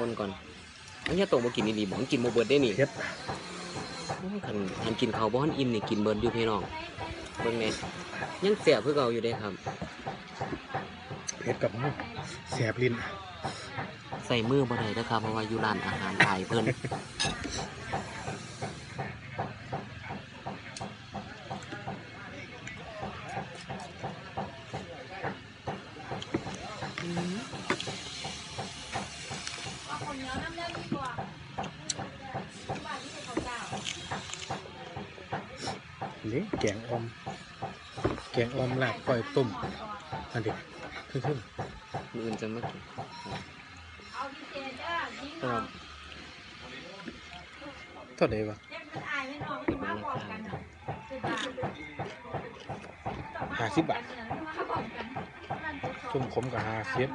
คนก่อนอันนี้โตบ่กินดีๆบ่มันกินบ่เบิดได้นี่เฮ็ดโอ้ยคันคันกินข้าวบ่ทันอิ่มนี่กินเบิดอยู่พี่น้องเบิ่งแหน่ยังแซ่บคือเก่าอยู่เด้ครับเฮ็ดกับหมูแสบลิ้นใส่มือบ่ได้เด้อครับเพราะว่าอยู่ร้านอาหารหลายเพิ่น นี่แกงออม แกงออมลาบก้อยต้มอันเด็กขึ้นขึ้นมื้ออื่นจะมากินคเอารับเท่าไหร่วะเจ็บมันอายไม่นอนไม่มาบอกกันคือบาทห้าสิบบาทมาบอกกันนั่นจะสจุ่มขมกับห้าสิบ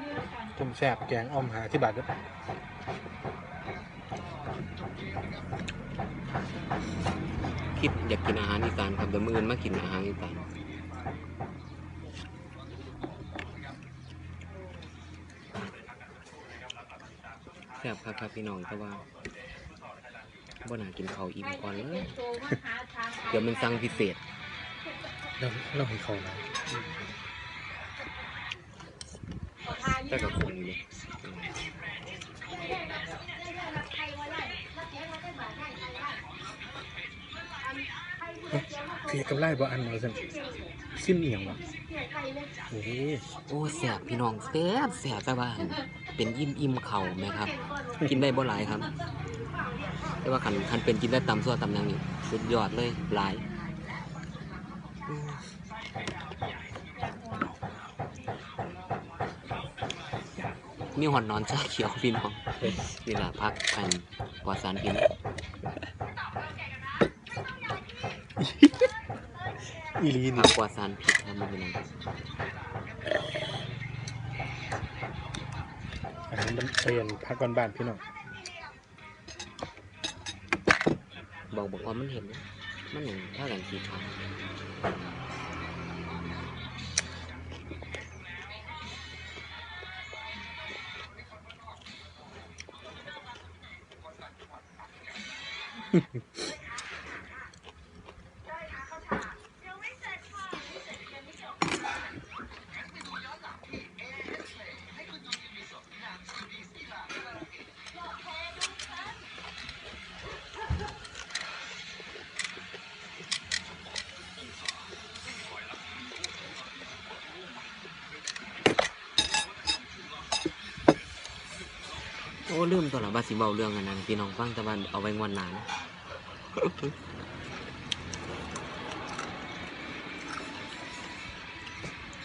จุ่มแซ่บแกงออมหาที่บาทเด้อ คิดอยากกินอาหารอีสานครับเดี๋ยวมื้ออื่นมากินอาหารอีสานแซ่บครับครับพี่น้องแต่ว่าบ่น่ากินข้าวอิ่มก่อนเลยเดี๋ยวมันสั่งพิเศษเราเราให้เขานะแต่กับคนอยู่เลย คือกับไล่บ่อันมาสั่นซิมเอียงวะโอ้ยโอ้แสบพี่น้องแสบแสบแต่ว่าเป็นอิ่มอิ่มเข่าไหมครับ กินได้บ่หลายครับ แต่ว่าคันคันเป็นกินได้ตำซั่วตำหยังนี่สุดยอดเลยหลายมีหอนนอนชาเขียวพี่น้องนี่ล่ะพักอันปลอดสารพิษ อีลีนี่กปลอดสารพิษครับมันเป็นยังอันนั้นมันเป็นพักก่อนบ้านพี่น้องบอกบอกว่ามันเห็นนะมันหนึ่งถ้ากันคิดครับโอ้ ลืมตัวละบาสิเบาเรื่องอันนั้นพี่น้องฟังแต่วันเอาไว้งวันหนาน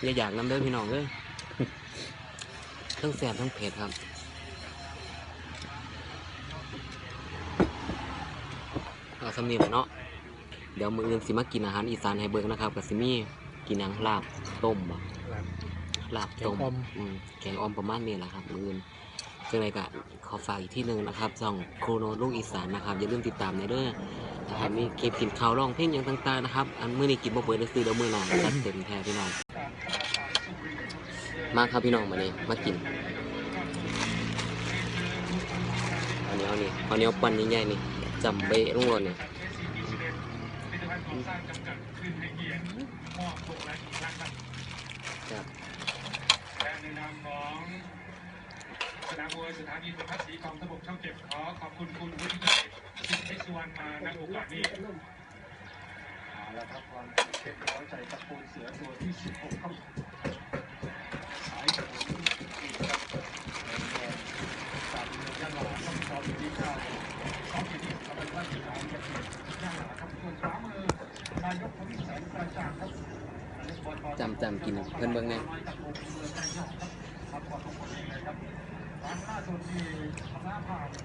อย่าอยากน้ำเด้อพี่น้องเด้อทั้งแสบทั้งเผ็ดครับเอาสำเนียงเนาะเดี๋ยวมืออื่นสิมากินอาหารอีสานให้เบิ่งนะครับกับสิมีกินหยังลาบต้มบ่ลาบต้มแกงอ่อมอืมแกงอ่อมประมาณนี้แหละครับมื้ออื่น จังไรก็ขอฝากอีกที่หนึ่งนะครับช่องโครโนลูกอีสานนะครับอย่าลืมติดตามในเด้อนะครับมีเก็บกินข้าวร้องเพลงอย่างต่างๆนะครับ อันมื้อนี้กินบ่เบิดเลยซื้อเดี๋ยวมื้อหน้าจัดเต็มแท้พี่น้องมาครับพี่น้องมานี่มากินเอาเนี้ยวนี่เอาเนียปั้นใหญ่ๆนี่จำเบะลงเลยนี่ครับและในามของสนามมวยสถานีโทรทัศน์สีกองทพบช่องเจ็ดขอขอบคุณคุณวุฒิชัยสิทธิสุวรรณมาณโอกาสนี้เอาละครับความเก็บร้อยใจตะปูเสือตัวที่16ครับสายถนนอีกครับจากเมืองยะลาครับตอนที่เก้าสองที่ทำเป็นว่าที่สามครับยะลาครับส่วนขวามือนายกพลแสงกระจางครับจำจำกินเพิ่นเบิ่งแน่ท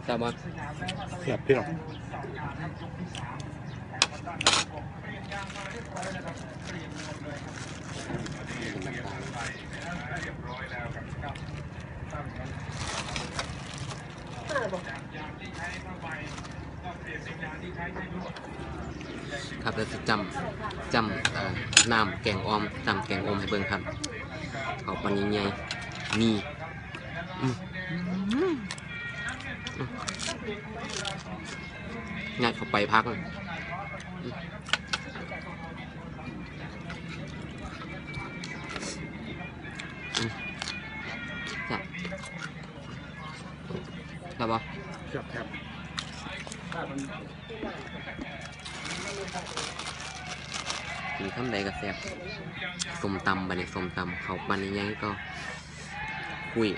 ราบว่าแซ่บพี่น้องครับเราจะจำจำเอ่อน้ำแกงออมจำแกงออมให้เบิ่งครับเอาปันใหญ่ๆนี่อืม งัดเข้าไปพักจับจับปะครับครับมันกินข้ามใดก็แซ่บสมตำบันนี้สมตำเขาปันยังก็คุย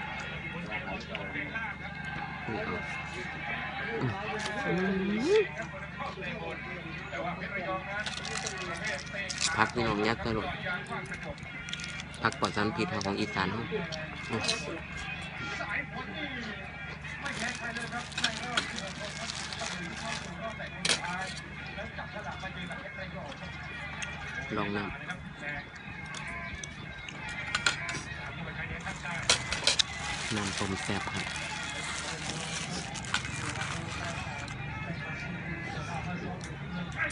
คุยเอาอืม พักพี่น้องยักษ์ตลกพักปลอดสารพิษของอีสานเขาอืมลองนำน้ำต้มแซ่บครับ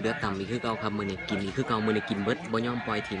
เดือดต่ำอีกคือเก่าครับมือนี่กินอีกคือเก่ามือนี่กินเบิดบ่ยอมปล่อยทิ้ง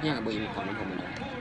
เนี่ยเบอร์อินของมันผมเหมเลย